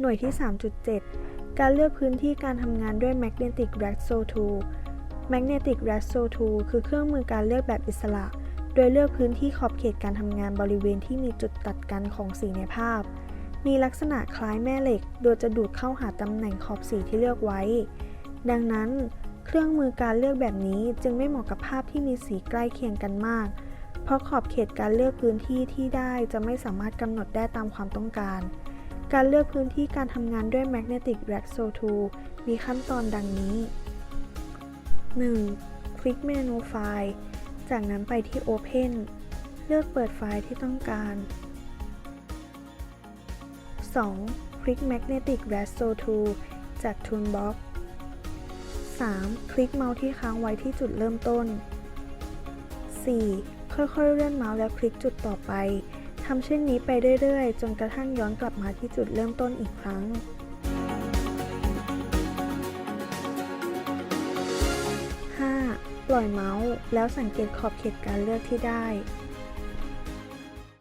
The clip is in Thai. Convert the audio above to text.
หน่วยที่ 3.7 การเลือกพื้นที่การทำงานด้วย Magnetic Raxo Tool Magnetic Raxo Tool คือเครื่องมือการเลือกแบบอิสระ โดยเลือกพื้นที่ขอบเขตการทำงานบริเวณที่มีจุดตัดกันของสีในภาพ มีลักษณะคล้ายแม่เหล็ก โดยจะดูดเข้าหาตำแหน่งขอบสีที่เลือกไว้ ดังนั้น เครื่องมือการเลือกแบบนี้จึงไม่เหมาะกับภาพที่มีสีใกล้เคียงกันมาก เพราะขอบเขตการเลือกพื้นที่ที่ได้จะไม่สามารถกำหนดได้ตามความต้องการ การเลือกพื้นที่การทำงานด้วย Magnetic Raxo Tool มีขั้นตอนดังนี้ 1. คลิกเมนูไฟล์ จากนั้นไปที่ Open เลือกเปิดไฟล์ที่ต้องการ 2. คลิก Magnetic Raxo Tool จาก Toolbox 3. คลิกเมาส์ที่ค้างไว้ที่จุดเริ่มต้น 4. ค่อยๆ เลื่อนเมาส์แล้วคลิกจุดต่อไป ทำเช่นนี้ไปเรื่อยๆ จนกระทั่งย้อนกลับมาที่จุดเริ่มต้นอีกครั้ง 5. ปล่อยเมาส์ แล้วสังเกตขอบเขตการเลือกที่ได้